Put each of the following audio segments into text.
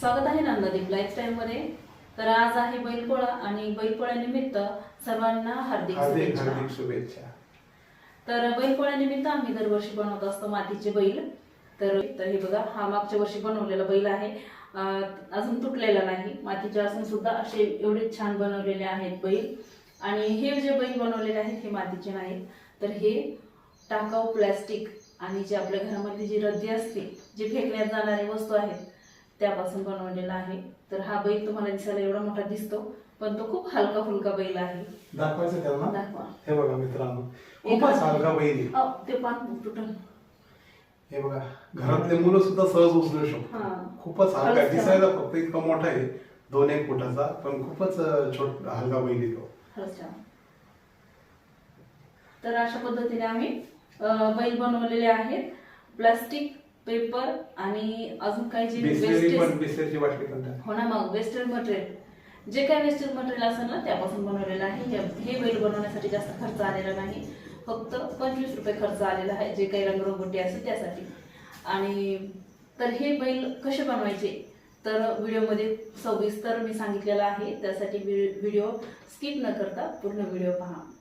स्वागत आहे नंदादीप लाईफस्टाईलमध्ये तर आज आहे बैलपोळा आणि बैलपोळ्यानिमित्त सर्वांना हार्दिक हार्दिक शुभेच्छा. तर बैलपोळ्यानिमित्त आम्ही दरवर्षी बनवत असतो मातीचे बैल. तर हे बघा हा मागच्या वर्षी बनवलेला बैल आहे. अजून तुटलेला नाही. मातीचे असून सुद्धा असे एवढे छान बनवलेले आहेत बैल. आणि हे जे बैल बनवलेले आहेत हे मातीचे नाहीत. तर हे टाकाऊ प्लॅस्टिक आणि जे आपल्या घरामध्ये जी रद्दी असते जे फेकण्यात जाणारे वस्तू आहेत त्यापासून बनवलेला आहे. तर हा बैल तुम्हाला दिसायला एवढा मोठा दिसतो पण तो खूप हलका फुलका बैल आहे. दाखवायचं त्यांना दाखवा. हे बघा मित्रांनो खूपच हलका बैल आहे. अहो, ते पान तुटल. हे बघा घरातले मुलं सुद्धा सहज उचलू हा. शकतो खूपच हलका आहे. दिसायला फक्त इतका मोठा आहे दोन एक फुटाचा पण खूपच अं, छोट हलका बैल येतो खरंच छान. तर अशा पद्धतीने आम्ही अं, बैल बनवलेले आहेत. प्लास्टिक पेपर आणि अजून काही जे वेस्टेज. हो ना मग वेस्टर्न मटेरियल जे काही वेस्टर्न मटेरियल असेल ना त्यापासून बनवलेलं आहे. हे- हे बैल बनवण्यासाठी जास्त खर्च आलेला नाही. फक्त पंचवीस रुपये खर्च आलेला आहे. जे काही रंगरंगोटी असेल त्यासाठी. आणि तर हे बैल कसे बनवायचे? तर व्हिडिओमध्ये सविस्तर मी सांगितलेलं आहे. त्यासाठी व्हिडिओ स्किप न करता पूर्ण व्हिडिओ पहा.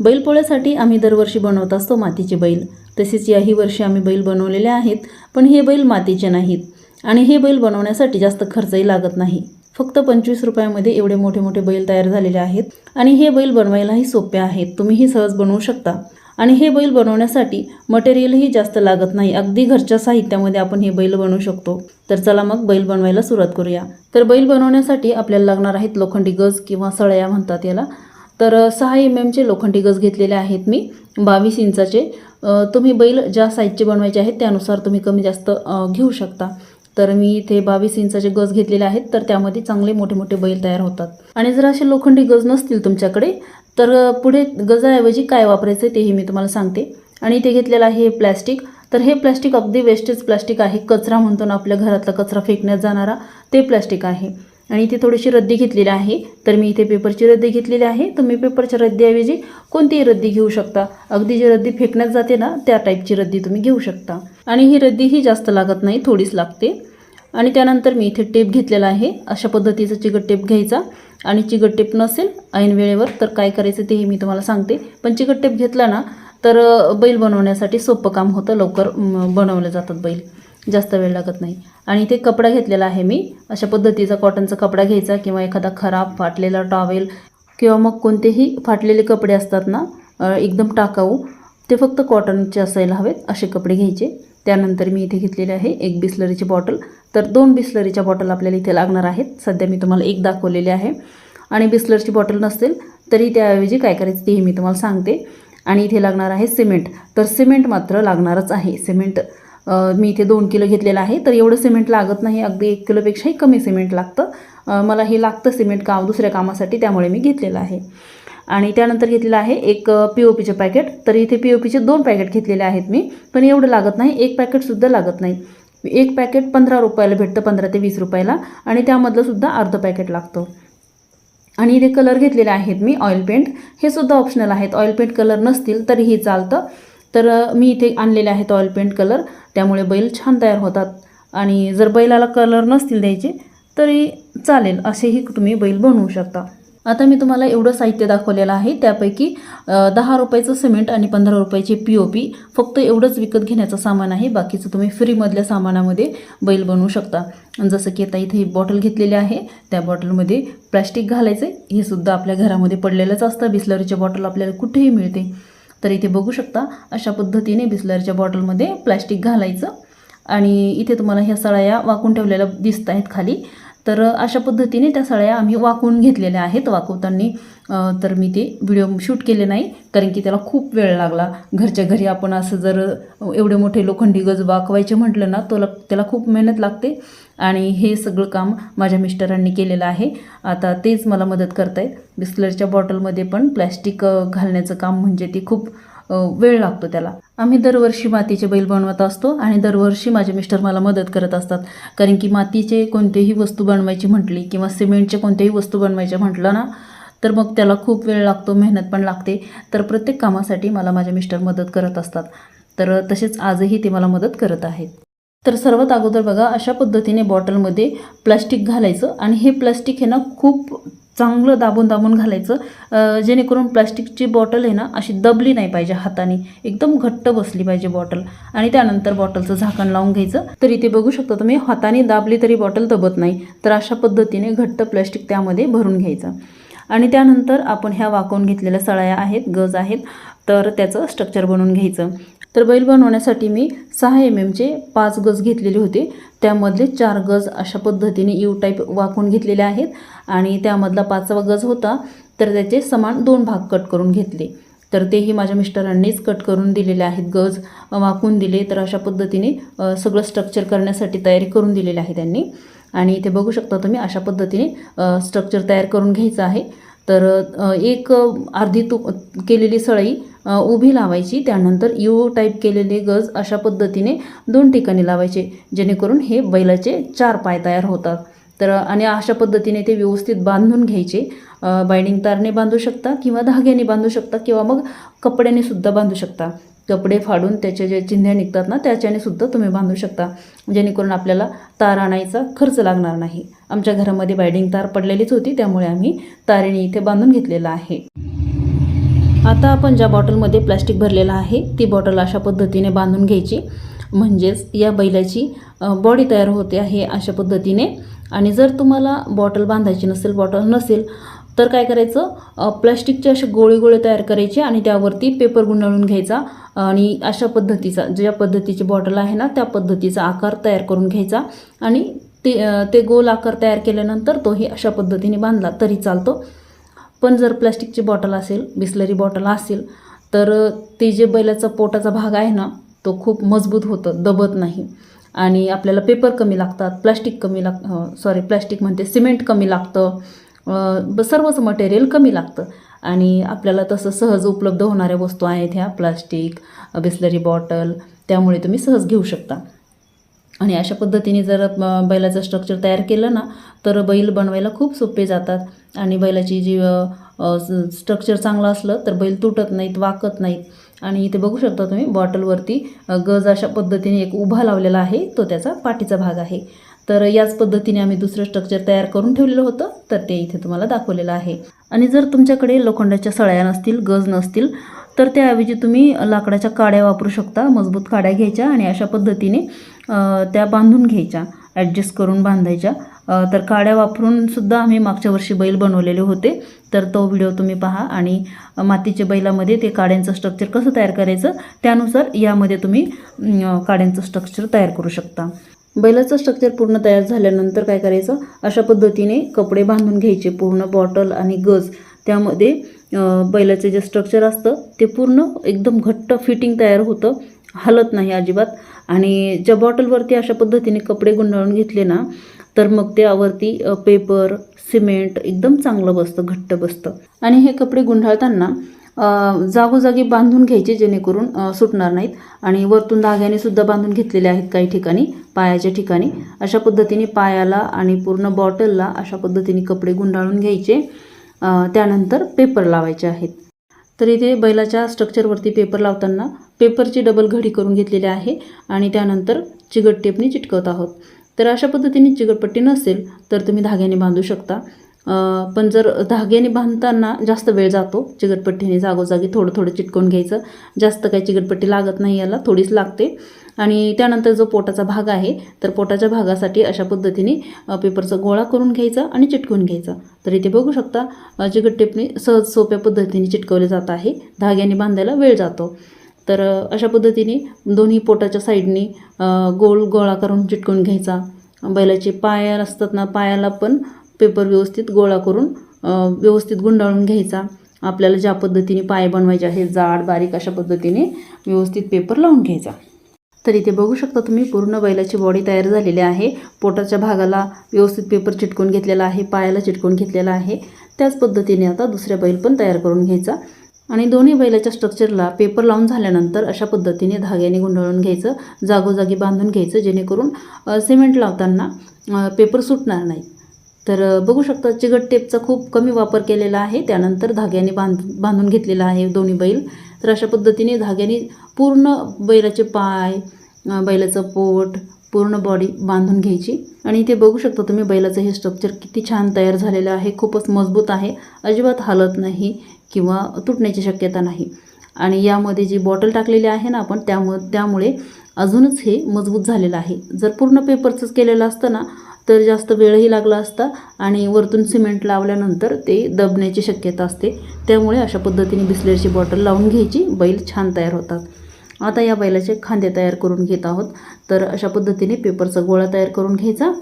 बैलपोळ्यासाठी आम्ही दरवर्षी बनवत असतो मातीचे बैल. तसेच याही वर्षी आम्ही बैल बनवलेले आहेत पण हे बैल मातीचे नाहीत. आणि हे बैल बनवण्यासाठी जास्त खर्चही लागत नाही. फक्त पंचवीस रुपयामध्ये एवढे मोठे मोठे बैल तयार झालेले आहेत. आणि हे बैल बनवायलाही सोपे आहेत. तुम्हीही सहज बनवू शकता. आणि हे बैल बनवण्यासाठी मटेरियलही जास्त लागत नाही. अगदी घरच्या साहित्यामध्ये आपण हे बैल बनवू शकतो. तर चला मग बैल बनवायला सुरुवात करूया. तर बैल बनवण्यासाठी आपल्याला लागणार आहेत लोखंडी गज किंवा सळया म्हणतात याला. तर सहा एम एमचे लोखंडी गज घेतलेले आहेत मी. बावीस इंचाचे. तुम्ही बैल ज्या साईजचे बनवायचे आहेत त्यानुसार तुम्ही कमी जास्त घेऊ शकता. तर मी इथे बावीस इंचाचे गज घेतलेले आहेत तर त्यामध्ये चांगले मोठे मोठे बैल तयार होतात. आणि जर असे लोखंडी गज नसतील तुमच्याकडे तर पुढे गजाऐवजी काय वापरायचं तेही मी तुम्हाला सांगते. आणि इथे घेतलेलं आहे प्लॅस्टिक. तर हे प्लॅस्टिक अगदी वेस्टेज प्लॅस्टिक आहे. कचरा म्हणतो ना आपल्या घरातला कचरा फेकण्यात जाणारा ते प्लॅस्टिक आहे. आणि इथे थोडीशी रद्दी घेतलेली आहे. तर मी इथे पेपरची रद्दी घेतलेली आहे. तुम्ही पेपरच्या रद्दीऐवजी कोणतीही रद्दी घेऊ शकता. अगदी जी रद्दी फेकण्यात जाते ना त्या टाईपची रद्दी तुम्ही घेऊ शकता. आणि ही रद्दी ही जास्त लागत नाही थोडीच लागते. आणि त्यानंतर मी इथे टेप घेतलेला आहे. अशा पद्धतीचा चिकट टेप घ्यायचा. आणि चिकट टेप नसेल ऐन वेळेवर तर काय करायचं तेही मी तुम्हाला सांगते. पण चिकट टेप घेतला ना तर बैल बनवण्यासाठी सोपं काम होतं. लवकर बनवलं जातात बैल. जास्त वेळ लागत नाही. आणि इथे कपडा घेतलेला आहे मी. अशा पद्धतीचा कॉटनचा कपडा घ्यायचा किंवा एखादा खराब फाटलेला टॉवेल किंवा मग कोणतेही फाटलेले कपडे असतात ना एकदम टाकाऊ ते फक्त कॉटनचे असायला हवेत असे कपडे घ्यायचे. त्यानंतर मी इथे घेतलेले आहे एक बिस्लरीची बॉटल तर दोन बिस्लरीच्या बॉटल आपल्याला इथे लागणार आहेत. सध्या मी तुम्हाला एक दाखवलेली आहे. आणि बिस्लरची बॉटल नसेल तरी त्याऐवजी काय करायचं तेही मी तुम्हाला सांगते. आणि इथे लागणार आहे सिमेंट तर सिमेंट मात्र लागणारच आहे. सिमेंट मी इथे दोन किलो घेतलेलं आहे. तर एवढं सिमेंट लागत नाही. अगदी एक किलोपेक्षाही कमी सिमेंट लागतं. मला हे लागतं सिमेंट काम दुसऱ्या कामासाठी त्यामुळे मी घेतलेलं आहे. आणि त्यानंतर घेतलेलं आहे एक पी ओ पीचे पॅकेट तर इथे पी ओ पीचे दोन पॅकेट घेतलेले आहेत मी. पण एवढं लागत नाही. एक पॅकेटसुद्धा लागत नाही. एक पॅकेट पंधरा रुपयाला भेटतं पंधरा ते वीस रुपयाला. आणि त्यामधलंसुद्धा अर्धं पॅकेट लागतं. आणि इथे कलर घेतलेले आहेत मी ऑइल पेंट हे सुद्धा ऑप्शनल आहेत. ऑइल पेंट कलर नसतील तरीही चालतं. तर मी इथे आणलेले आहेत ऑइल पेंट कलर त्यामुळे बैल छान तयार होतात. आणि जर बैलाला कलर नसतील द्यायचे तरी चालेल. असेही तुम्ही बैल बनवू शकता. आता मी तुम्हाला एवढं साहित्य दाखवलेलं आहे. त्यापैकी दहा रुपयाचं सिमेंट आणि पंधरा रुपयाचे पी ओ पी फक्त एवढंच विकत घेण्याचं सामान आहे. बाकीचं तुम्ही फ्रीमधल्या सामानामध्ये बैल बनवू शकता. जसं की आता इथे ही बॉटल घेतलेली आहे. त्या बॉटलमध्ये प्लॅस्टिक घालायचं हे सुद्धा आपल्या घरामध्ये पडलेलंच असतं. बिस्लरीच्या बॉटल आपल्याला कुठेही मिळते. तर इथे बघू शकता अशा पद्धतीने बिस्लरच्या बॉटलमध्ये प्लॅस्टिक घालायचं. आणि इथे तुम्हाला ह्या सळया वाकून ठेवलेल्या दिसत आहेत खाली. तर अशा पद्धतीने त्या सळ्या आम्ही वाकून घेतलेल्या आहेत. वाकवताना तर मी ते व्हिडिओ शूट केले नाही कारण की त्याला खूप वेळ लागला. घरच्या घरी आपण असं जर एवढे मोठे लोखंडी गज वाकवायचे म्हटलं ना तो त्याला खूप मेहनत लागते. आणि हे सगळं काम माझ्या मिस्टरांनी केलेलं आहे. आता तेच मला मदत करतायत. बिस्लरच्या बॉटलमध्ये पण प्लॅस्टिक घालण्याचं काम म्हणजे ते खूप वेळ लागतो त्याला. आम्ही दरवर्षी मातीचे बैल बनवत असतो आणि दरवर्षी माझे मिस्टर मला मदत करत असतात. कारण की मातीचे कोणतेही वस्तू बनवायची म्हटली किंवा सिमेंटचे कोणत्याही वस्तू बनवायच्या म्हटलं ना तर मग त्याला खूप वेळ लागतो मेहनत पण लागते. तर प्रत्येक कामासाठी मला माझे मिस्टर मदत करत असतात. तर तसेच आजही ते मला मदत करत आहेत. तर सर्वात अगोदर बघा अशा पद्धतीने बॉटलमध्ये प्लास्टिक घालायचं आणि हे प्लास्टिक हे ना खूप चांगलं दाबून दाबून घालायचं जेणेकरून प्लास्टिकची बॉटल आहे ना अशी दबली नाही पाहिजे हाताने. एकदम घट्ट बसली पाहिजे बॉटल. आणि त्यानंतर बॉटलचं झाकण लावून घ्यायचं. तर इथे बघू शकता तुम्ही हाताने दाबली तरी बॉटल दबत नाही. तर अशा पद्धतीने घट्ट प्लॅस्टिक त्यामध्ये भरून घ्यायचं. आणि त्यानंतर आपण ह्या वाकवून घेतलेल्या सळ्या आहेत गज आहेत तर त्याचं स्ट्रक्चर बनवून घ्यायचं. तर बैल बनवण्यासाठी मी सहा एम एमचे पाच गज घेतलेले होते. त्यामधले चार गज अशा पद्धतीने यू टाईप वाकून घेतलेले आहेत आणि त्यामधला पाचवा गज होता तर त्याचे समान दोन भाग कट करून घेतले. तर तेही माझ्या मिस्टरांनीच कट करून दिलेले आहेत गज. वाकून दिले तर अशा पद्धतीने सगळं स्ट्रक्चर करण्यासाठी तयारी करून दिलेली आहे त्यांनी. आणि इथे बघू शकता तुम्ही अशा पद्धतीने स्ट्रक्चर तयार करून घ्यायचं आहे. तर एक अर्धी तू केलेली सळई उभी लावायची. त्यानंतर यू टाईप केलेले गज अशा पद्धतीने दोन ठिकाणी लावायचे जेणेकरून हे बैलाचे चार पाय तयार होतात. तर आणि अशा पद्धतीने ते व्यवस्थित बांधून घ्यायचे. बायडिंग बाइंडिंग तारने बांधू शकता किंवा धाग्याने बांधू शकता किंवा मग कपड्याने सुद्धा बांधू शकता. कपडे फाडून त्याचे जे चिंध्या निघतात ना त्याच्याने सुद्धा तुम्ही बांधू शकता. जेणेकरून आपल्याला तार आणायचा खर्च लागणार नाही. आमच्या घरामध्ये बायडिंग तार पडलेलीच होती त्यामुळे आम्ही तारेने इथे बांधून घेतलेला आहे. आता आपण ज्या बॉटलमध्ये प्लॅस्टिक भरलेलं आहे ती बॉटल अशा पद्धतीने बांधून घ्यायची. म्हणजेच या बैलाची बॉडी तयार होते आहे अशा पद्धतीने. आणि जर तुम्हाला बॉटल बांधायची नसेल बॉटल नसेल तर काय करायचं? प्लॅस्टिकचे असे गोळे गोळे तयार करायचे आणि त्यावरती पेपर गुंडाळून घ्यायचा. आणि अशा पद्धतीचा ज्या पद्धतीची बॉटल आहे ना त्या पद्धतीचा आकार तयार करून घ्यायचा. आणि ते ते गोल आकार तयार केल्यानंतर तोही अशा पद्धतीने बांधला तरी चालतो. पण जर प्लॅस्टिकची बॉटल असेल बिस्लरी बॉटल असेल तर ते जे बैलाचा पोटाचा भाग आहे ना तो खूप मजबूत होतं दबत नाही. आणि आपल्याला पेपर कमी लागतात प्लास्टिक कमी लाग सॉरी प्लॅस्टिक म्हणते सिमेंट कमी लागतं ब- सर्वच मटेरियल कमी लागतं. आणि आपल्याला तसं सहज उपलब्ध होणाऱ्या वस्तू आहेत ह्या प्लास्टिक बिस्लरी बॉटल त्यामुळे तुम्ही सहज घेऊ शकता. आणि अशा पद्धतीने जर बैलाचं स्ट्रक्चर तयार केलं ना तर बैल बनवायला खूप सोपे जातात. आणि बैलाची जी स्ट्रक्चर चांगलं असलं तर बैल तुटत नाहीत वाकत नाहीत. आणि इथे बघू शकता तुम्ही बॉटलवरती गज अशा पद्धतीने एक उभा लावलेला आहे तो त्याचा पाठीचा भाग आहे. तर याच पद्धतीने आम्ही दुसरं स्ट्रक्चर तयार करून ठेवलेलं होतं तर ते इथे तुम्हाला दाखवलेलं आहे. आणि जर तुमच्याकडे लोखंडाच्या सळ्या नसतील गज नसतील तर त्याऐवजी तुम्ही लाकडाच्या काड्या वापरू शकता मजबूत काड्या घ्यायच्या आणि अशा पद्धतीने त्या बांधून घ्यायच्या ॲडजस्ट करून बांधायच्या. तर काड्या वापरून सुद्धा आम्ही मागच्या वर्षी बैल बनवलेले होते. तर तो व्हिडिओ तुम्ही पहा आणि मातीच्या बैलामध्ये ते काड्यांचं स्ट्रक्चर कसं तयार करायचं त्यानुसार यामध्ये तुम्ही काड्यांचं स्ट्रक्चर तयार करू शकता. बैलाचं स्ट्रक्चर पूर्ण तयार झाल्यानंतर काय करायचं अशा पद्धतीने कपडे बांधून घ्यायचे पूर्ण बॉटल आणि गज. त्यामध्ये बैलाचं जे स्ट्रक्चर असतं ते पूर्ण एकदम घट्ट फिटिंग तयार होतं. हलत नाही अजिबात. आणि ज्या बॉटलवरती अशा पद्धतीने कपडे गुंडाळून घेतले ना तर मग त्यावरती पेपर सिमेंट एकदम चांगलं बसतं घट्ट बसतं. आणि हे कपडे गुंडाळताना जागोजागी बांधून घ्यायचे जेणेकरून सुटणार नाहीत. आणि वरतून धाग्याने सुद्धा बांधून घेतलेले आहेत काही ठिकाणी पायाच्या ठिकाणी. अशा पद्धतीने पायाला आणि पूर्ण बॉटलला अशा पद्धतीने कपडे गुंडाळून घ्यायचे. त्यानंतर पेपर लावायचे आहेत. तर इथे बैलाच्या स्ट्रक्चरवरती पेपर लावताना पेपरची डबल घडी करून घेतलेली आहे आणि त्यानंतर चिकट टेपने चिटकवत आहोत. तर अशा पद्धतीने चिगटपट्टी नसेल तर तुम्ही धाग्याने बांधू शकता. पण जर धाग्याने बांधताना जास्त वेळ जातो चिगटपट्टीने जागोजागी थोडं थोडं चिटकवून घ्यायचं. जास्त काही चिगटपट्टी लागत नाही याला थोडीच लागते. आणि त्यानंतर जो पोटाचा भाग आहे तर पोटाच्या भागासाठी अशा पद्धतीने पेपरचा गोळा करून घ्यायचा आणि चिटकवून घ्यायचा. तर इथे बघू शकता चिकट टेपने सहज सोप्या पद्धतीने चिटकवले जात आहे. धाग्याने बांधायला वेळ जातो. तर अशा पद्धतीने दोन्ही पोटाच्या साईडने गोल गोळा करून चिटकवून घ्यायचा. बैलाचे पाय असतात ना पायाला पण पेपर व्यवस्थित गोळा करून व्यवस्थित गुंडाळून घ्यायचा. आपल्याला ज्या पद्धतीने पाय बनवायचे आहे जाड बारीक अशा पद्धतीने व्यवस्थित पेपर लावून घ्यायचा. तर इथे बघू शकता तुम्ही पूर्ण बैलाची बॉडी तयार झालेली आहे. पोटाच्या भागाला व्यवस्थित पेपर चिटकून घेतलेला आहे पायाला चिटकून घेतलेला आहे. त्याच पद्धतीने आता दुसऱ्या बैल पण तयार करून घ्यायचा. आणि दोन्ही बैलाच्या स्ट्रक्चरला पेपर लावून झाल्यानंतर अशा पद्धतीने धाग्याने गुंडाळून घ्यायचं जागोजागी बांधून घ्यायचं जेणेकरून सिमेंट लावताना पेपर सुटणार नाही. तर बघू शकता चिगट टेपचा खूप कमी वापर केलेला आहे. त्यानंतर धाग्याने बांध बांधून घेतलेला आहे दोन्ही बैल. तर अशा पद्धतीने धाग्याने पूर्ण बैलाचे पाय बैलाचं पोट पूर्ण बॉडी बांधून घ्यायची. आणि इथे बघू शकता तुम्ही बैलाचं हे स्ट्रक्चर किती छान तयार झालेलं आहे. खूपच मजबूत आहे. अजिबात हालत नाही किंवा तुटण्याची शक्यता नाही. आणि यामध्ये जी बॉटल टाकलेली आहे ना आपण त्यामुळे त्यामुळे अजूनच हे मजबूत झालेलं आहे. जर पूर्ण पेपरचंच केलेलं असतं ना तर जास्त वेळही लागला असता आणि वरतून सिमेंट लावल्यानंतर ते दबण्याची शक्यता असते. त्यामुळे अशा पद्धतीने बिस्लेरची बॉटल लावून घ्यायची. बैल छान तयार होतात. आता या बैलाचे खांदे तयार करून घेत आहोत. तर अशा पद्धतीने पेपरचा गोळा तयार करून घ्यायचा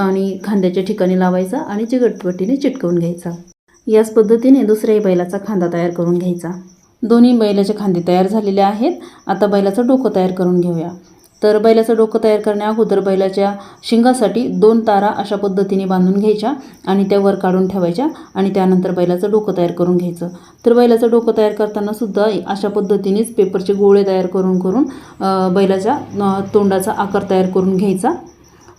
आणि खांद्याच्या ठिकाणी लावायचा आणि चिकटपट्टीने चिटकवून घ्यायचा. याच पद्धतीने दुसऱ्याही बैलाचा खांदा तयार करून घ्यायचा. दोन्ही बैलाचे खांदे तयार झालेले आहेत. आता बैलाचं डोकं तयार करून घेऊया. तर बैलाचं डोकं तयार करण्या अगोदर बैलाच्या शिंगासाठी दोन तारा अशा पद्धतीने बांधून घ्यायच्या आणि त्या वर काढून ठेवायच्या आणि त्यानंतर बैलाचं डोकं तयार करून घ्यायचं. तर बैलाचं डोकं तयार करताना सुद्धा अशा पद्धतीनेच पेपरचे गोळे तयार करून करून बैलाच्या तोंडाचा आकार तयार करून घ्यायचा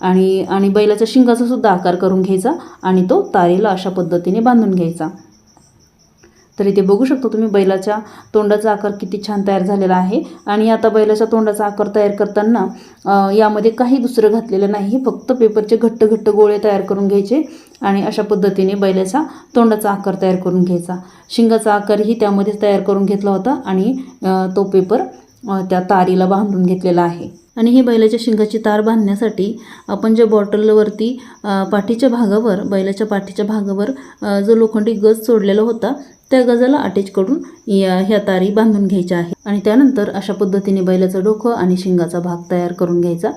आणि आणि बैलाच्या शिंगाचा सुद्धा आकार करून घ्यायचा आणि तो तारेला अशा पद्धतीने बांधून घ्यायचा. तर इथे बघू शकतो तुम्ही बैलाच्या तोंडाचा आकार किती छान तयार झालेला आहे. आणि आता बैलाच्या तोंडाचा आकार तयार करताना यामध्ये काही दुसरं घातलेलं नाही. फक्त पेपरचे घट्ट घट्ट गोळे तयार करून घ्यायचे आणि अशा पद्धतीने बैलाचा तोंडाचा आकार तयार करून घ्यायचा. शिंगाचा आकारही त्यामध्येच तयार करून घेतला होता आणि तो पेपर त्या तारीला बांधून घेतलेला आहे. आणि ही बैलाच्या शिंगाची तार बांधण्यासाठी आपण जे बॉटलवरती पाठीच्या भागावर बैलाच्या पाठीच्या भागावर जो लोखंडी गज सोडलेला होता त्या गजाला अटॅच करून या ह्या तारी बांधून घ्यायच्या आहे आणि त्यानंतर अशा पद्धतीने बैलाचं डोकं आणि शिंगाचा भाग तयार करून घ्यायचा.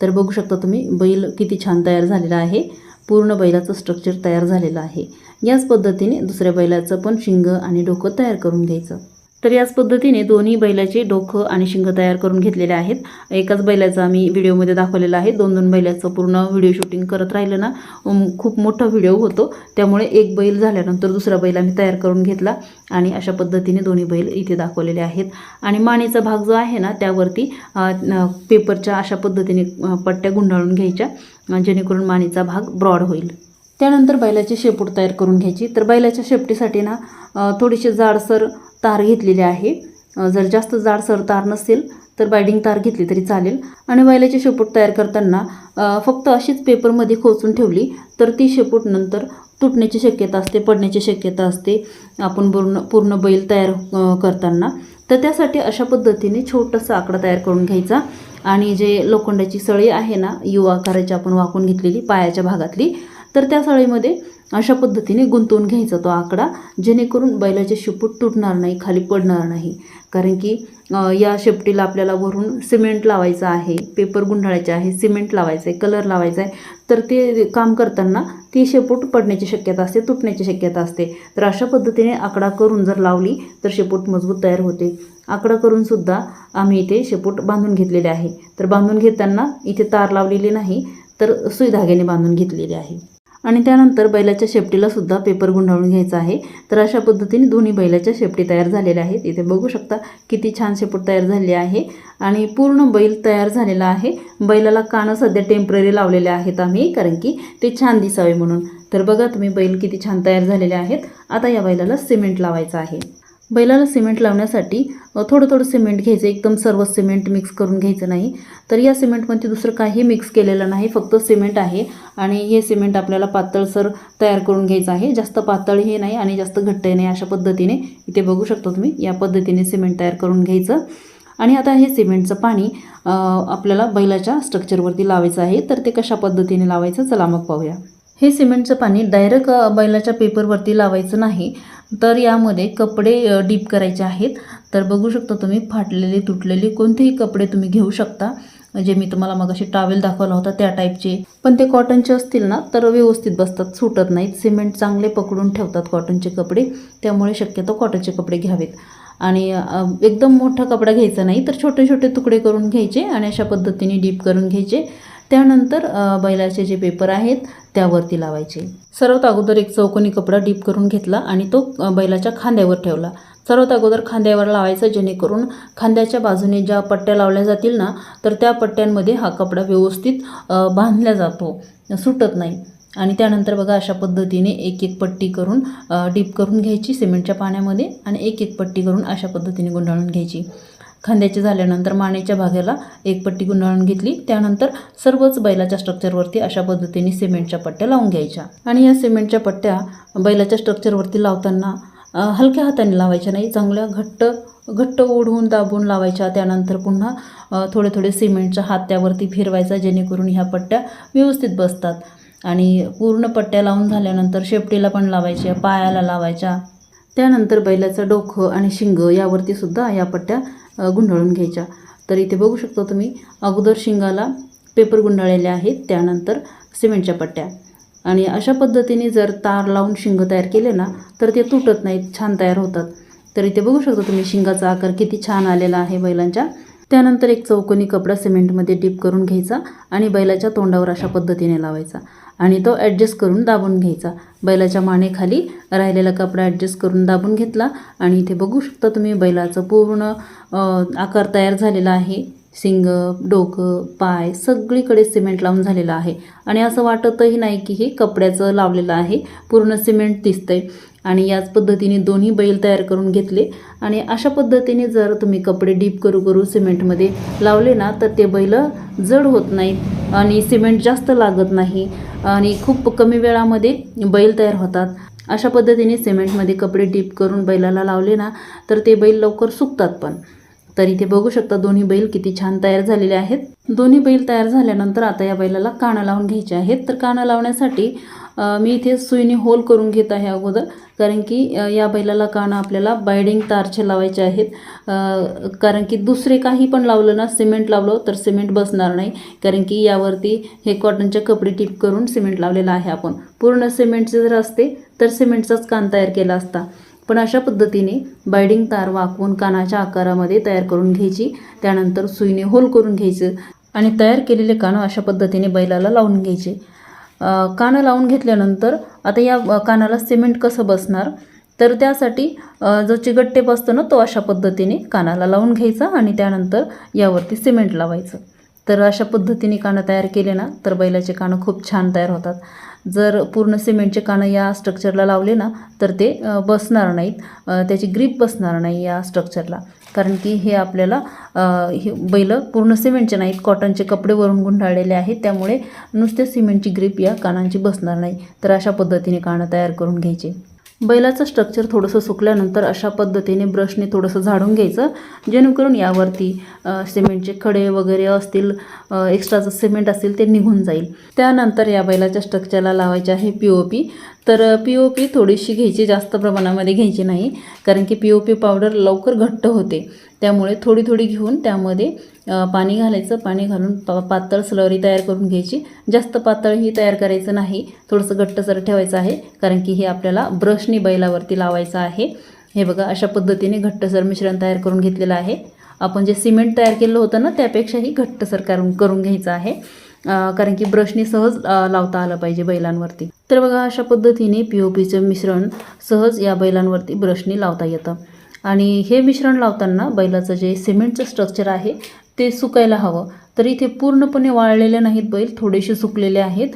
तर बघू शकता तुम्ही बैल किती छान तयार झालेला आहे. पूर्ण बैलाचं स्ट्रक्चर तयार झालेलं आहे. याच पद्धतीने दुसऱ्या बैलाचं पण शिंग आणि डोकं तयार करून घ्यायचं. तर याच पद्धतीने दोन्ही बैलाचे डोकं आणि शिंग तयार करून घेतलेले आहेत. एकाच बैलाचा आम्ही व्हिडिओमध्ये दाखवलेला आहे. दोन दोन बैलाचं पूर्ण व्हिडिओ शूटिंग करत राहिलं ना खूप मोठा व्हिडिओ होतो. त्यामुळे एक बैल झाल्यानंतर दुसरा बैल आम्ही तयार करून घेतला आणि अशा पद्धतीने दोन्ही बैल इथे दाखवलेले आहेत. आणि मानेचा भाग जो आहे ना त्यावरती पेपरच्या अशा पद्धतीने पट्ट्या गुंडाळून घ्यायच्या जेणेकरून मानेचा भाग ब्रॉड होईल. त्यानंतर बैलाची शेपूट तयार करून घ्यायची. तर बैलाच्या शेपटीसाठी ना थोडीशी जाडसर तार घेतलेली आहे. जर जास्त जाडसर तार नसेल तर बायडिंग तार घेतली तरी चालेल. आणि बैलाची शेपूट तयार करताना फक्त अशीच पेपरमध्ये खोचून ठेवली तर ती शेपूट नंतर तुटण्याची शक्यता असते पडण्याची शक्यता असते. आपण पूर्ण पूर्ण बैल तयार करताना. तर त्यासाठी अशा पद्धतीने छोटंसं आकडा तयार करून घ्यायचा. आणि जे लोखंडाची सळी आहे ना यू आकाराची आपण वाकून घेतलेली पायाच्या भागातली तर त्या सळीमध्ये अशा पद्धतीने गुंतवून घ्यायचा तो आकडा जेणेकरून बैलाचे शेपूट तुटणार नाही खाली पडणार नाही. कारण की या शेपटीला आपल्याला वरून सिमेंट लावायचं आहे पेपर गुंडाळायचे आहे सिमेंट लावायचं आहे कलर लावायचा आहे तर ते काम करताना ती शेपूट पडण्याची शक्यता असते तुटण्याची शक्यता असते. तर अशा पद्धतीने आकडा करून जर लावली तर शेपूट मजबूत तयार होते. आकडा करूनसुद्धा आम्ही इथे शेपूट बांधून घेतलेले आहे. तर बांधून घेताना इथे तार लावलेली नाही तर सुई धाग्याने बांधून घेतलेली आहे. आणि त्यानंतर बैलाच्या शेपटीला सुद्धा पेपर गुंडाळून घ्यायचा आहे. तर अशा पद्धतीने दोन्ही बैलाच्या शेपटी तयार झालेल्या आहेत. इथे बघू शकता किती छान शेपूट तयार झाली आहे. आणि पूर्ण बैल तयार झालेला आहे. बैलाला कानं सध्या टेंपररी लावलेले आहेत आम्ही कारण की ते छान दिसावे म्हणून. तर बघा तुम्ही बैल किती छान तयार झालेले आहेत. आता या बैलाला सिमेंट लावायचं आहे. बैलाला सिमेंट लावण्यासाठी थोडं थोडं सिमेंट घ्यायचं एकदम सर्व सिमेंट मिक्स करून घ्यायचं नाही. तर या सिमेंटमध्ये दुसरं काही मिक्स केलेलं नाही फक्त सिमेंट आहे आणि हे सिमेंट आपल्याला पातळसर तयार करून घ्यायचं आहे. जास्त पातळ हे नाही आणि जास्त घट्टही नाही अशा पद्धतीने इथे बघू शकतो तुम्ही या पद्धतीने सिमेंट तयार करून घ्यायचं. आणि आता हे सिमेंटचं पाणी आपल्याला बैलाच्या स्ट्रक्चरवरती लावायचं आहे. तर ते कशा पद्धतीने लावायचं चला मग पाहूया. हे सिमेंटचं पाणी डायरेक्ट बैलाच्या पेपरवरती लावायचं नाही. तर यामध्ये कपडे डीप करायचे आहेत. तर बघू शकता तुम्ही फाटलेले तुटलेले कोणतेही कपडे तुम्ही घेऊ शकता. जे मी तुम्हाला मग अशी टावेल दाखवला होता त्या टाईपचे पण ते कॉटनचे असतील ना तर व्यवस्थित बसतात सुटत नाहीत. सिमेंट चांगले पकडून ठेवतात कॉटनचे कपडे. त्यामुळे शक्यतो कॉटनचे कपडे घ्यावेत. आणि एकदम मोठा कपडा घ्यायचा नाही तर छोटे छोटे तुकडे करून घ्यायचे आणि अशा पद्धतीने डीप करून घ्यायचे. त्यानंतर बैलाचे जे पेपर आहेत त्यावरती लावायचे. सर्वात अगोदर एक चौकोनी कपडा डीप करून घेतला आणि तो बैलाच्या खांद्यावर ठेवला. सर्वात अगोदर खांद्यावर लावायचा जेणेकरून खांद्याच्या बाजूने ज्या पट्ट्या लावल्या जातील ना तर त्या पट्ट्यांमध्ये हा कपडा व्यवस्थित बांधला जातो. सुटत नाही. आणि त्यानंतर बघा अशा पद्धतीने एक एक पट्टी करून डीप करून घ्यायची सिमेंटच्या पाण्यामध्ये आणि एक एक पट्टी करून अशा पद्धतीने गुंडाळून घ्यायची. खांद्याची झाल्यानंतर मानेच्या भागाला एक पट्टी गुंडाळून घेतली. त्यानंतर सर्वच बैलाच्या स्ट्रक्चरवरती अशा पद्धतीने सिमेंटच्या पट्ट्या लावून घ्यायच्या. आणि या सिमेंटच्या पट्ट्या बैलाच्या स्ट्रक्चरवरती लावताना हलक्या हाताने लावायच्या नाही चांगल्या घट्ट घट्ट ओढून दाबून लावायच्या. त्यानंतर पुन्हा थोडे थोडे सिमेंटच्या हात त्यावरती फिरवायचा जेणेकरून ह्या पट्ट्या व्यवस्थित बसतात. आणि पूर्ण पट्ट्या लावून झाल्यानंतर शेपटीला पण लावायच्या पायाला लावायच्या. त्यानंतर बैलाचं डोकं आणि शिंग यावरती सुद्धा या पट्ट्या गुंडाळून घ्यायच्या. तर इथे बघू शकता तुम्ही अगोदर शिंगाला पेपर गुंडाळलेले आहेत त्यानंतर सिमेंटच्या पट्ट्या. आणि अशा पद्धतीने जर तार लावून शिंग तयार केले ना तर ते तुटत नाहीत छान तयार होतात. तर इथे बघू शकता तुम्ही शिंगाचा आकार किती छान आलेला आहे बैलांच्या. त्यानंतर एक चौकोनी कपडा सिमेंटमध्ये डीप करून घ्यायचा आणि बैलाच्या तोंडावर अशा पद्धतीने लावायचा. आणि तो ॲडजस्ट करून दाबून घ्यायचा. बैलाच्या मानेखाली राहिलेला कपडा ॲडजस्ट करून दाबून घेतला आणि इथे बघू शकता तुम्ही बैलाचं पूर्ण आकार तयार झालेला आहे. सिंग डोकं पाय सगळीकडे सिमेंट लावून झालेलं आहे. आणि असं वाटतही नाही की हे कपड्याचं लावलेलं आहे. पूर्ण सिमेंट दिसतंय. आणि याच पद्धतीने दोन्ही बैल तयार करून घेतले. आणि अशा पद्धतीने जर तुम्ही कपडे डीप करू करू सिमेंटमध्ये लावले ना तर ते बैल जड होत नाहीत आणि सिमेंट जास्त लागत नाही आणि खूप कमी वेळामध्ये बैल तयार होतात. अशा पद्धतीने सिमेंटमध्ये कपडे डीप करून बैलाला लावले ना तर ते बैल लवकर सुकतात पण. तर इथे बघू शकता दोन्ही बैल किती छान तयार झालेले आहेत. दोन्ही बैल तयार झाल्यानंतर आता या बैलाला कानं लावून घ्यायचे आहेत. तर कानं लावण्यासाठी मी इथे सुईने होल करून घेत आहे अगोदर कारण की या बैलाला कानं आपल्याला बायडिंग तारचे लावायचे आहेत. कारण की दुसरे काही पण लावलं ना सिमेंट लावलं तर सिमेंट बसणार नाही. कारण की यावरती हे कॉटनचे कपडे टिप करून सिमेंट लावलेलं आहे आपण. पूर्ण सिमेंटचे जर असते तर सिमेंटचाच कान तयार केला असता. पण अशा पद्धतीने बायडिंग तार वाकवून कानाच्या आकारामध्ये तयार करून घ्यायची त्यानंतर सुईने होल करून घ्यायचं आणि तयार केलेले कानं अशा पद्धतीने बैलाला लावून घ्यायचे. कानं लावून घेतल्यानंतर आता या कानाला सिमेंट कसं बसणार? तर त्यासाठी जो चिगट असतो ना तो अशा पद्धतीने कानाला लावून घ्यायचा आणि त्यानंतर यावरती सिमेंट लावायचं. तर अशा पद्धतीने कानं तयार केले ना तर बैलाचे कानं खूप छान तयार होतात. जर पूर्ण सिमेंटचे कानं या स्ट्रक्चरला लावले ना तर ते बसणार नाहीत. त्याची ग्रीप बसणार नाही या स्ट्रक्चरला कारण की हे आपल्याला हे बैल पूर्ण सिमेंटचे नाहीत कॉटनचे कपडे वरून गुंडाळलेले आहेत. त्यामुळे नुसते सिमेंटची ग्रीप या कानांची बसणार नाही. तर अशा पद्धतीने कानं तयार करून घ्यायचे. बैलाचं स्ट्रक्चर थोडंसं सुकल्यानंतर अशा पद्धतीने ब्रशने थोडंसं झाडून घ्यायचं. जेणेकरून यावरती सिमेंटचे खडे वगैरे असतील एक्स्ट्राचं सिमेंट असेल ते निघून जाईल. त्यानंतर या बैलाच्या स्ट्रक्चरला लावायचे आहे पी ओ पी तर पी ओ पी थोडीशी घ्यायची जास्त प्रमाणामध्ये घ्यायची नाही. कारण की पी ओ पी पावडर लवकर घट्ट होते. त्यामुळे थोडी थोडी घेऊन त्यामध्ये पाणी घालायचं. पाणी घालून पा पातळ स्लरी तयार करून घ्यायची. जास्त पातळही तयार करायचं नाही. थोडंसं घट्टसर ठेवायचं आहे कारण की हे आपल्याला ब्रशनी बैलावरती लावायचं आहे. हे बघा अशा पद्धतीने घट्टसर मिश्रण तयार करून घेतलेलं आहे. आपण जे सिमेंट तयार केलं होतं ना त्यापेक्षाही घट्टसर करून करून घ्यायचं आहे. कारण की ब्रशनी सहज लावता आलं पाहिजे बैलांवरती. तर बघा अशा पद्धतीने पी ओ पीचं मिश्रण सहज या बैलांवरती ब्रशने लावता येतं. आणि हे मिश्रण लावताना बैलाचं जे सिमेंटचं स्ट्रक्चर आहे ते सुकायला हवं. तर इथे पूर्णपणे वाळलेले नाहीत बैल थोडेसे सुकलेले आहेत.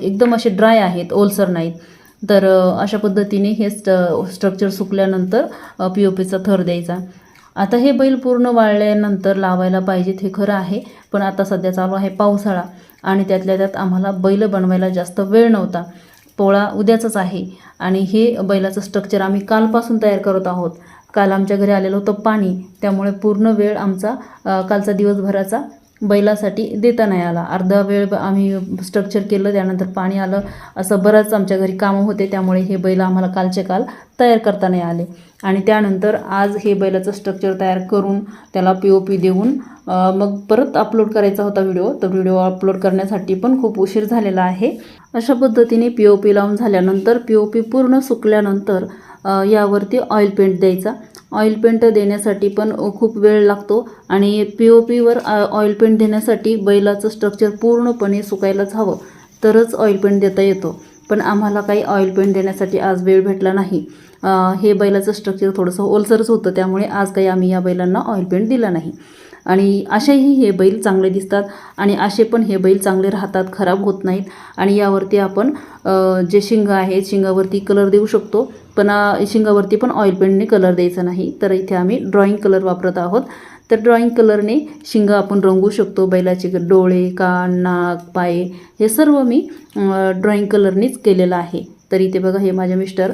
एकदम असे ड्राय आहेत ओलसर नाहीत. तर अशा पद्धतीने हे स्ट स्ट्रक्चर सुकल्यानंतर पी ओ पीचा थर द्यायचा. आता हे बैल पूर्ण वाळल्यानंतर लावायला पाहिजेत हे खरं आहे पण आता सध्या चालू आहे पावसाळा आणि त्यातल्या त्यात आम्हाला बैल बनवायला जास्त वेळ नव्हता. पोळा उद्याचाच आहे. आणि हे बैलाचं स्ट्रक्चर आम्ही कालपासून तयार करत आहोत. काल आमच्या घरी आलेलं होतं पाणी. त्यामुळे पूर्ण वेळ आमचा कालचा दिवसभराचा बैलासाठी देता नाही आला. अर्धा वेळ ब- आम्ही स्ट्रक्चर केलं त्यानंतर पाणी आलं. असं बरंच आमच्या घरी कामं होते. त्यामुळे हे बैल आम्हाला कालचे काल तयार करता नाही आले. आणि त्यानंतर आज हे बैलाचं स्ट्रक्चर तयार करून त्याला पी ओ पी देऊन मग परत अपलोड करायचा होता व्हिडिओ तर व्हिडिओ अपलोड करण्यासाठी पण खूप उशीर झालेला आहे. अशा पद्धतीने पी ओ पी लावून झाल्यानंतर पी ओ पी पूर्ण सुकल्यानंतर यावरती ऑइल पेंट द्यायचा. ऑइल पेंट देण्यासाठी पण खूप वेळ लागतो आणि पी ओ पीवर ऑइल पेंट देण्यासाठी बैलाचं स्ट्रक्चर पूर्णपणे सुकायलाच हवं. तरच ऑइल पेंट देता येतो. पण आम्हाला काही ऑइल पेंट देण्यासाठी आज वेळ भेटला नाही. हे बैलाचं स्ट्रक्चर थोडंसं ओलसरच होतं. त्यामुळे आज काही आम्ही या बैलांना ऑइल पेंट दिला नाही. आणि असेही हे बैल चांगले दिसतात आणि असे पण हे बैल चांगले राहतात खराब होत नाहीत. आणि यावरती आपण जे शिंग आहेत शिंगावरती कलर देऊ शकतो. पण शिंगावरती पण ऑइल पेंटने कलर द्यायचा नाही. तर इथे आम्ही ड्रॉइंग कलर वापरत आहोत. तर ड्रॉइंग कलरने शिंग आपण रंगू शकतो. बैलाचे डोळे कान नाक पाय हे सर्व मी ड्रॉइंग कलरनेच केलेलं आहे. तर इथे बघा हे माझ्या मिस्टर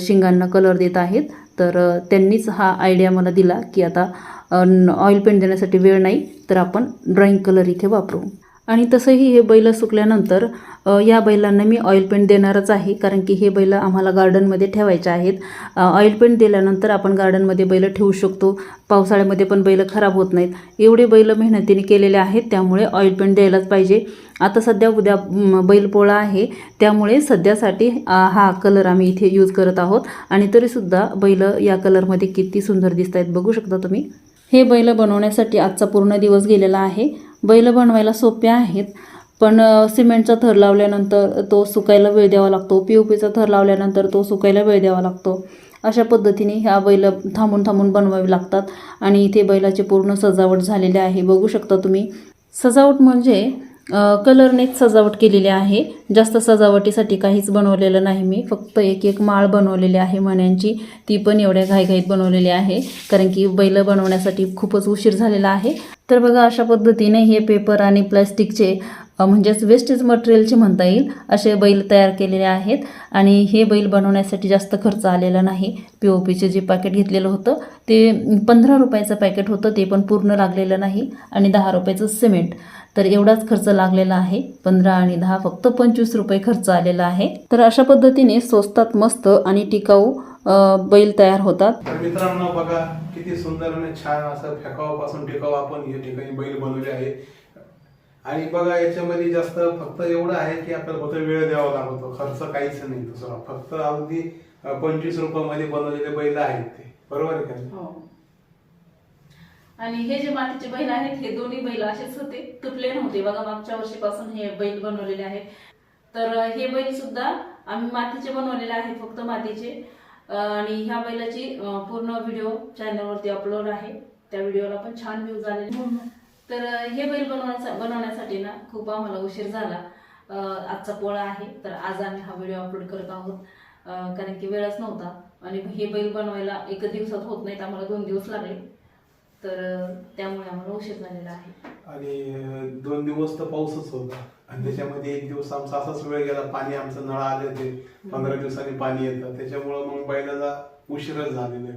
शिंगांना कलर देत आहेत. तर त्यांनीच हा आयडिया मला दिला की आता ऑइल पेंट देण्यासाठी वेळ नाही तर आपण ड्रॉइंग कलर इथे वापरू. आणि तसंही हे बैल सुकल्यानंतर या बैलांना मी ऑइल पेंट देणारच आहे कारण की हे बैल आम्हाला गार्डनमध्ये ठेवायचे आहेत. ऑइल पेंट दिल्यानंतर आपण गार्डनमध्ये बैल ठेवू शकतो. पावसाळ्यामध्ये पण बैल खराब होत नाहीत. एवढे बैल मेहनतीने केलेले आहेत त्यामुळे ऑइल पेंट द्यायलाच पाहिजे. आता सध्या उद्या बैलपोळा आहे त्यामुळे सध्यासाठी हा कलर आम्ही इथे यूज करत आहोत. आणि तरीसुद्धा बैल या कलरमध्ये किती सुंदर दिसत आहेत बघू शकता तुम्ही. हे बैल बनवण्यासाठी आजचा पूर्ण दिवस गेलेला आहे. बैल बनवायला सोपे आहेत पण सिमेंटचा थर लावल्यानंतर तो सुकायला वेळ द्यावा लागतो. पी ओ पीचा थर लावल्यानंतर तो सुकायला वेळ द्यावा लागतो. अशा पद्धतीने ह्या बैल थांबून थांबून बनवावे लागतात. आणि इथे बैलाची पूर्ण सजावट झालेली आहे. बघू शकता तुम्ही. सजावट म्हणजे कलरनेच सजावट केलेली आहे. जास्त सजावटीसाठी काहीच बनवलेलं नाही मी. फक्त एक एक माळ बनवलेली आहे मण्यांची. ती पण एवढ्या घाईघाईत बनवलेली आहे. कारण की बैल बनवण्यासाठी खूपच उशीर झालेला आहे. तर बघा अशा पद्धतीने हे पेपर आणि प्लॅस्टिकचे म्हणजेच वेस्टेज मटेरियलचे म्हणता येईल असे बैल तयार केलेले आहेत. आणि हे बैल बनवण्यासाठी जास्त खर्च आलेला नाही. पी ओ पीचे जे पॅकेट घेतलेलं होतं ते पंधरा रुपयाचं पॅकेट होतं ते पण पूर्ण लागलेलं नाही. आणि दहा रुपयाचं सिमेंट तर एवढाच खर्च लागलेला आहे. पंधरा आणि दहा फक्त पंचवीस रुपये खर्च आलेला आहे. तर अशा पद्धतीने स्वस्तात मस्त आणि टिकाऊ बैल तयार होतात. तर मित्रांनो बघा किती सुंदर आणि छान असं फेकावापासून टिकाव आपण या ठिकाणी बैल बनवले आहे. आणि बघा याच्यामध्ये जास्त फक्त एवढं आहे की आपल्याला फक्त वेळ द्यावा लागतो. खर्च काहीच नाही दुसरा. फक्त अगदी पंचवीस रुपयामध्ये बनवलेले बैल आहेत ते. बरोबर आहे का हो. आणि हे जे मातीचे बैल आहेत हे दोन्ही बैल असेच होते. तुटले नव्हते. बघा मागच्या वर्षीपासून हे बैल बनवलेले आहेत. तर हे बैल सुद्धा आम्ही मातीचे बनवलेले आहेत फक्त मातीचे. आणि ह्या बैलाची पूर्ण व्हिडिओ चॅनलवरती अपलोड आहे. त्या व्हिडिओला पण छान व्ह्यूज आलेले तर हे बैल बनवण्याचा बनवण्यासाठी ना खूप आम्हाला उशीर झाला. आजचा पोळा आहे तर आज आम्ही हा व्हिडिओ अपलोड करत आहोत. कारण की वेळच नव्हता. आणि हे बैल बनवायला एक दिवसात होत नाही आम्हाला दोन दिवस लागले. तर त्यामुळे आम्हाला उशीर झालेला आहे. आणि दोन दिवस तर पाऊसच होता. आणि त्याच्यामध्ये एक दिवस आमचा असाच वेळ गेला पाणी आमचं नळ आले होते. पंधरा दिवसांनी पाणी येतं. त्याच्यामुळं मग बैलाला उशीरच झालेले.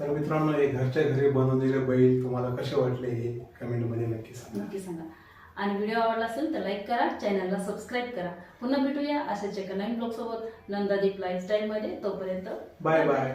तर मित्रांनो हे घरच्या घरी बनवलेले बैल. तुम्हाला कसे वाटले हे कमेंटमध्ये नक्की सांगा. नक्की सांगा. आणि व्हिडिओ आवडला असेल तर लाईक करा चॅनलला सबस्क्राईब करा. पुन्हा भेटूया अशाच एका नवीन ब्लॉग सोबत नंदादीप लाईफस्टाईल मध्ये. तोपर्यंत बाय बाय.